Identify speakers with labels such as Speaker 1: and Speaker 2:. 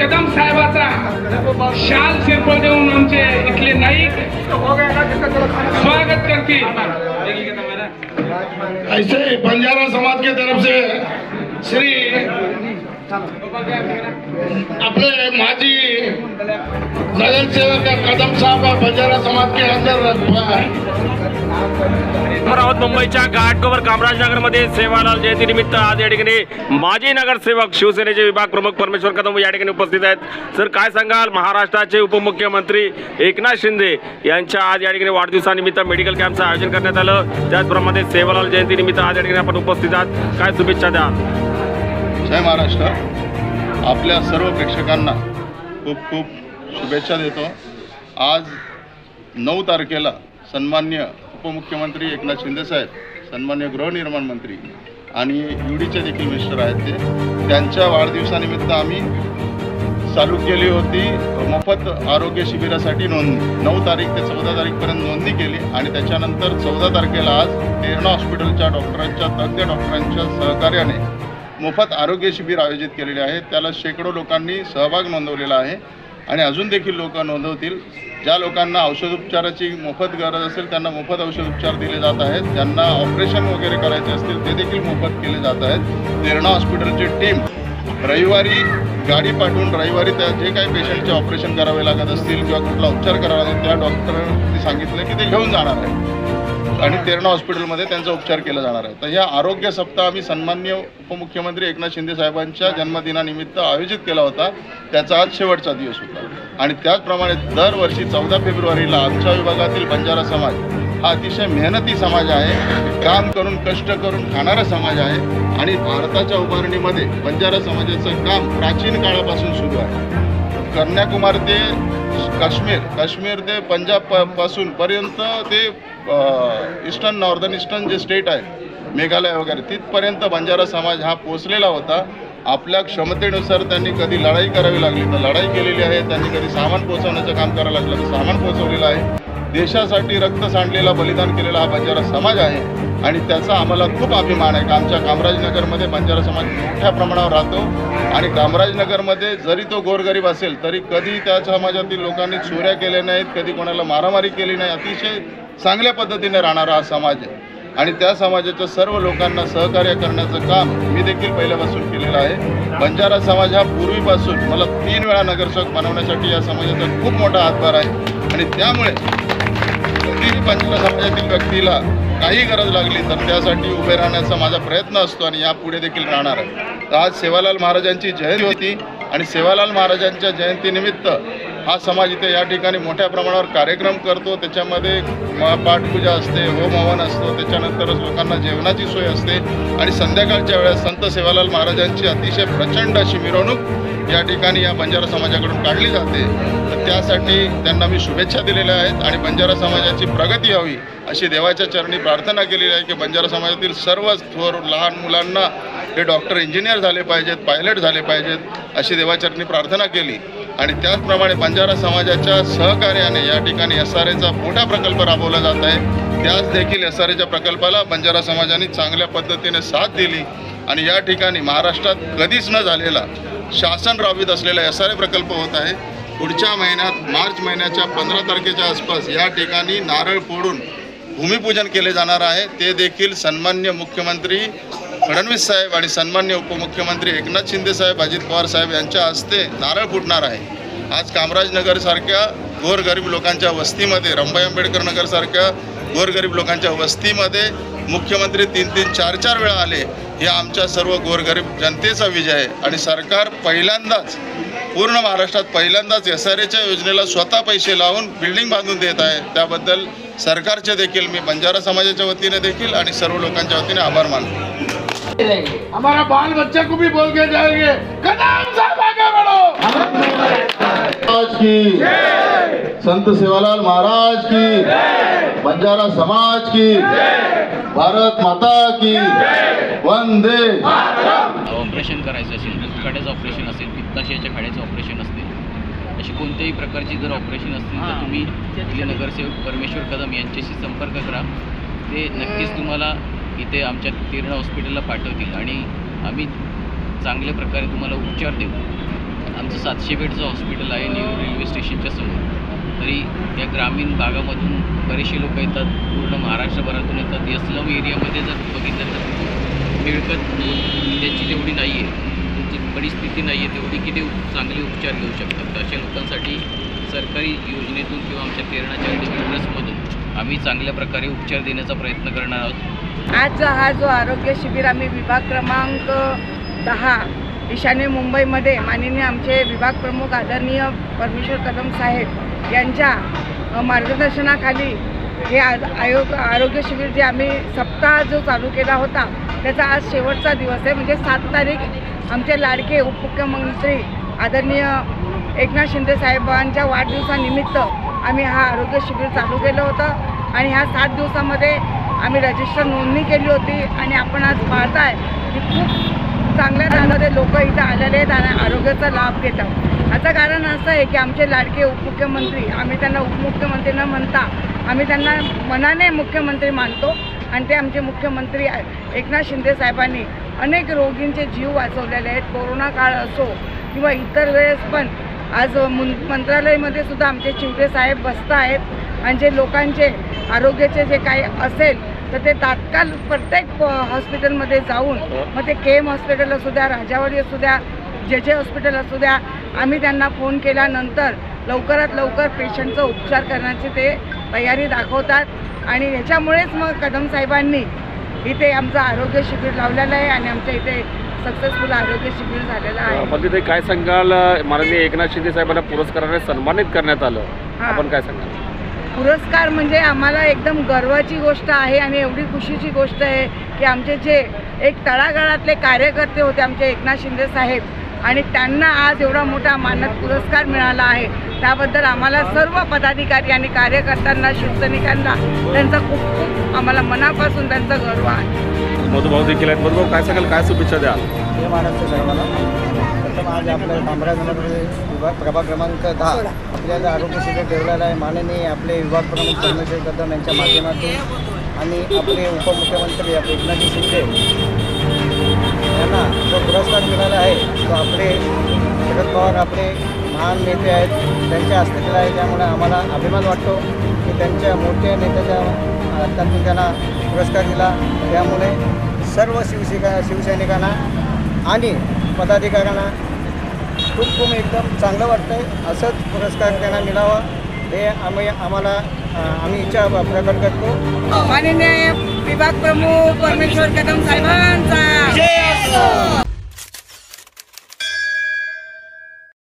Speaker 1: कदम साहेबाचा शाल शिरपळ देऊन आमचे इथले नाईक स्वागत करतील.
Speaker 2: ऐसे बंजारा समाज के तरफ से श्री अपने माजी नगर सेवक कदम साहब बंजारा समाज के अंदर
Speaker 3: अमरावत मुंबईच्या घाटकोपर कामराजनगरमध्ये सेवालाल जयंतीनिमित्त आज या ठिकाणी माजी नगरसेवक शिवसेनेचे विभाग प्रमुख परमेश्वर कदम या ठिकाणी उपस्थित आहेत. सर काय सांगाल? महाराष्ट्राचे उपमुख्यमंत्री एकनाथ शिंदे यांच्या आज या ठिकाणी वाढदिवसानिमित्त मेडिकल कॅम्पचं आयोजन करण्यात आलं. त्याचप्रमाणे सेवालाल जयंतीनिमित्त आज या ठिकाणी आपण उपस्थित आहात. काय शुभेच्छा द्या?
Speaker 4: जय महाराष्ट्र. आपल्या सर्व प्रेक्षकांना खूप खूप शुभेच्छा देतो. आज नऊ तारखेला सन्मान्य उपमुख्यमंत्री एकनाथ शिंदेसाहेब सन्मान्य गृहनिर्माण मंत्री आणि युडीचे देखील मिनिस्टर आहेत ते. त्यांच्या वाढदिवसानिमित्त आम्ही चालू केली होती मोफत आरोग्य शिबिरासाठी नोंदणी नऊ तारीख ते चौदा तारीखपर्यंत नोंदणी केली आणि त्याच्यानंतर चौदा तारखेला आज तेरणा हॉस्पिटलच्या डॉक्टरांच्या तज्ज्ञ डॉक्टरांच्या सहकार्याने मोफत आरोग्य शिबिर आयोजित केलेले आहे. त्याला शेकडो लोकांनी सहभाग नोंदवलेला आहे. आणि अजून देखील लोक नोंदवतील. ज्या लोकांना औषधोपचाराची मोफत गरज असेल त्यांना मोफत औषधोपचार दिले जात आहेत. ज्यांना ऑपरेशन वगैरे करायचे असतील ते देखील मोफत केले जात आहेत. तेरणा हॉस्पिटलची टीम रविवारी गाडी पाठवून रविवारी त्या जे काही पेशंटचे ऑपरेशन करावे लागत असतील किंवा कुठला उपचार करावा लागेल त्या डॉक्टरांनी सांगितलं की ते घेऊन जाणार आहे आणि तेरणा हॉस्पिटलमध्ये त्यांचा उपचार केला जाणार आहे. तर या आरोग्य सप्ताह आम्ही सन्मान्य उपमुख्यमंत्री एकनाथ शिंदे साहेबांच्या जन्मदिनानिमित्त आयोजित केला होता. त्याचा आज शेवटचा दिवस होता. आणि त्याचप्रमाणे दरवर्षी चौदा फेब्रुवारीला आमच्या विभागातील बंजारा समाज हा अतिशय मेहनती समाज आहे. काम करून कष्ट करून खाणारा समाज आहे. आणि भारताच्या उभारणीमध्ये बंजारा समाजाचं काम प्राचीन काळापासून सुरू आहे. कन्याकुमारी ते काश्मीर काश्मीर ते पंजाबपासून पर्यंत ते ईस्टर्न नॉर्दर्न ईस्टर्न जे स्टेट आहे मेघालय वगैरे तिथपर्यंत बंजारा समाज हा पोचलेला होता. आपल्या क्षमतेनुसार त्यांनी कधी लढाई करावी लागली तर लढाई केलेली आहे. त्यांनी कधी सामान पोहोचवण्याचं काम करायला लागलं तर सामान पोचवलेलं आहे. देशासाठी रक्त सांडलेला बलिदान केलेला हा बंजारा समाज आहे आणि त्याचा आम्हाला खूप अभिमान आहे. का आमच्या कामराजनगरमध्ये बंजारा समाज मोठ्या प्रमाणावर राहतो आणि कामराजनगरमध्ये जरी तो गोरगरीब असेल तरी कधी त्या समाजातील लोकांनी चोऱ्या केल्या नाहीत कधी कोणाला मारामारी केली नाही अतिशय चांगल्या पद्धतीने राहणारा हा समाज आहे. आणि त्या समाजाच्या सर्व लोकांना सहकार्य करण्याचं काम मी देखील पहिल्यापासून केलेलं आहे. बंजारा समाज हा पूर्वीपासून मला तीन वेळा नगरसेवक बनवण्यासाठी या समाजाचा खूप मोठा हातभार आहे. आणि त्यामुळे कोणतीही बंजारा समाजातील व्यक्तीला काही गरज लागली तर त्यासाठी उभे राहण्याचा माझा प्रयत्न असतो आणि यापुढे देखील राहणार आहे. तर आज सेवालाल महाराजांची जयंती होती आणि सेवालाल महाराजांच्या जयंतीनिमित्त हा समाज इथे या ठिकाणी मोठ्या प्रमाणावर कार्यक्रम करतो. त्याच्यामध्ये पाठपूजा असते होम हवन असतो. त्याच्यानंतरच लोकांना जेवणाची सोय असते. आणि संध्याकाळच्या वेळेस संत सेवालाल महाराजांची अतिशय प्रचंड अशी मिरवणूक या ठिकाणी या बंजारा समाजाकडून काढली जाते. तर त्यासाठी त्यांना मी शुभेच्छा दिलेल्या आहेत आणि बंजारा समाजाची प्रगती हवी अशी देवाच्या चरणी प्रार्थना केलेली आहे की बंजारा समाजातील सर्वच थोर लहान मुलांना हे डॉक्टर इंजिनियर झाले पाहिजेत पायलट झाले पाहिजेत अशी देवाचरणी प्रार्थना केली. आणि त्याचप्रमाणे बंजारा समाजाच्या सहकार्याने या ठिकाणी एस आर एचा मोठा प्रकल्प राबवला जात आहे. त्याच देखील एस आर एच्या प्रकल्पाला बंजारा समाजाने चांगल्या पद्धतीने साथ दिली आणि या ठिकाणी महाराष्ट्रात कधीच न झालेला शासन राबवित असलेला एस आर ए प्रकल्प होत आहे. पुढच्या महिन्यात मार्च महिन्याच्या पंधरा तारखेच्या आसपास या ठिकाणी नारळ फोडून भूमिपूजन केले जाणार आहे. ते देखील सन्मान्य मुख्यमंत्री फडणवीस साहेब आणि सन्मान्य उपमुख्यमंत्री एकनाथ शिंदे साहेब अजित पवार साहेब यांच्या हस्ते नारळ फुटणार आहे. आज कामराजनगरसारख्या गोरगरीब लोकांच्या वस्तीमध्ये रंभाई आंबेडकर नगरसारख्या गोरगरीब लोकांच्या वस्तीमध्ये मुख्यमंत्री तीन तीन चार चार वेळा आले. हे आमच्या सर्व गोरगरीब जनतेचा विजय आहे. आणि सरकार पहिल्यांदाच पूर्ण महाराष्ट्रात पहिल्यांदाच एस आर एच्या योजनेला स्वतः पैसे लावून बिल्डिंग बांधून देत आहे. त्याबद्दल सरकारचे देखील मी बंजारा समाजाच्या वतीने देखील आणि सर्व लोकांच्या वतीने आभार मानतो.
Speaker 2: हमारा बाल बच्चा को भी बोल के जाएंगे। कदम साहब आगे बढ़ो।
Speaker 4: की। संत सेवालाल महाराज की। बंजारा समाज की। भारत माता की। वंदे।
Speaker 5: ऑपरेशन करायचं असेल खाड्याचं ऑपरेशन असेल पित्ताशयाच्या खाड्याचं ऑपरेशन असतील अशी कोणत्याही प्रकारची जर ऑपरेशन असतील तर तुम्ही इथले नगरसेवक परमेश्वर कदम यांच्याशी संपर्क करा. ते नक्कीच तुम्हाला इथे आमच्या तिरणा हॉस्पिटलला पाठवतील आणि आम्ही चांगल्या प्रकारे तुम्हाला उपचार देऊ. आमचं सातशे बेडचं हॉस्पिटल आहे न्यू रेल्वे स्टेशनच्या समोर. तरी या ग्रामीण भागामधून बरेचसे लोक येतात पूर्ण महाराष्ट्रभरातून येतात. या स्लम एरियामध्ये जर बघितलं तर मिळकत त्यांची तेवढी नाही आहे त्यांची परिस्थिती नाही आहे तेवढी की ते चांगले उपचार घेऊ शकतात. तर अशा लोकांसाठी सरकारी योजनेतून किंवा आमच्या प्रेरणा चॅरिटेबल ट्रस्टमधून आम्ही चांगल्या प्रकारे उपचार देण्याचा प्रयत्न करणार आहोत.
Speaker 6: आज हा जो आरोग्य शिबिर आम्ही विभाग क्रमांक दहा ईशान्य मुंबईमध्ये माननीय आमचे विभाग प्रमुख आदरणीय परमेश्वर कदम साहेब यांच्या मार्गदर्शनाखाली हे आज आयोग आरोग्य शिबिर जे आम्ही सप्ताह जो चालू केला होता त्याचा आज शेवटचा दिवस आहे. म्हणजे सात तारीख आमचे लाडके उपमुख्यमंत्री आदरणीय एकनाथ शिंदे साहेबांच्या वाढदिवसानिमित्त आम्ही हा आरोग्य शिबिर चालू केलं होतं. आणि ह्या सात दिवसामध्ये आम्ही रजिस्टर नोंदणी केली होती आणि आपण आज पाहताय की खूप चांगल्या दरामध्ये लोक इथं आलेले आहेत आणि आरोग्याचा लाभ घेतात. याचं कारण असं आहे की आमचे लाडके उपमुख्यमंत्री आम्ही त्यांना उपमुख्यमंत्री न म्हणता आम्ही त्यांना मनाने मुख्यमंत्री मानतो आणि ते आमचे मुख्यमंत्री एकनाथ शिंदे साहेबांनी अनेक रोगींचे जीव वाचवलेले आहेत. कोरोना काळ असो किंवा इतर वेळेस पण आज मुं मंत्रालयामध्ये सुद्धा आमचे चिवटे साहेब बसत आहेत आणि जे लोकांचे आरोग्याचे जे काही असेल तर ते तात्काळ प्रत्येक हॉस्पिटलमध्ये जाऊन मग ते के एम हॉस्पिटल असू द्या राजावाडी असू द्या जे जे हॉस्पिटल असू द्या आम्ही त्यांना फोन केल्यानंतर लवकरात लवकर पेशंटचा उपचार करण्याची ते तयारी दाखवतात. आणि ह्याच्यामुळेच मग कदम साहेबांनी इथे आमचं आरोग्य शिबिर लावलेलं आहे आणि आमच्या इथे सक्सेसफुल आरोग्य शिबिर झालेलं आहे.
Speaker 3: पण तिथे काय सांगाल? माननीय एकनाथ शिंदे साहेबांना पुरस्काराने सन्मानित करण्यात आलं.
Speaker 6: हा.
Speaker 3: आपण काय सांगाल?
Speaker 6: पुरस्कार म्हणजे आम्हाला एकदम गर्वाची गोष्ट आहे आणि एवढी खुशीची गोष्ट आहे की आमचे जे एक तळागाळातले कार्यकर्ते होते आमचे एकनाथ शिंदे साहेब आणि त्यांना आज एवढा मोठा मानद पुरस्कार मिळाला आहे. त्याबद्दल आम्हाला सर्व पदाधिकारी आणि कार्यकर्त्यांना शिवसैनिकांना त्यांचा खूप खूप आम्हाला मनापासून त्यांचा गर्व आहे.
Speaker 3: मधुभाऊ देखील आहेत. मधुभाऊ काय सांगाल? काय शुभेच्छा द्याल?
Speaker 7: जय महाराष्ट्र सर्वांना प्रथम आज आपल्या विभाग प्रभाग क्रमांक दहा आपल्याला आरोग्य शिबिर ठेवलेलं आहे. माननीय आपले विभाग प्रमुख परमेश्वर कदम यांच्या माध्यमातून आणि आपले उपमुख्यमंत्री आपले एकनाथ शिंदे यांना जो पुरस्कार मिळाला आहे तो आपले शरद पवार आपले महान नेते आहेत. त्यांच्या हस्ते दिला आहे. त्यामुळे आम्हाला अभिमान वाटतो की त्यांच्या मोठ्या नेत्याच्या हातातून त्यांना पुरस्कार दिला. त्यामुळे सर्व शिवसैनिका शिवसैनिकांना आणि पदाधिकाऱ्यांना खूप खूप एकदम चांगलं वाटतं आहे असंच पुरस्कार त्यांना मिळावा. हे आम्ही आम्हाला आम्ही इच्छा प्रकट करतो.
Speaker 6: माननीय विभाग प्रमुख परमेश्वर कदम साहेबांचा.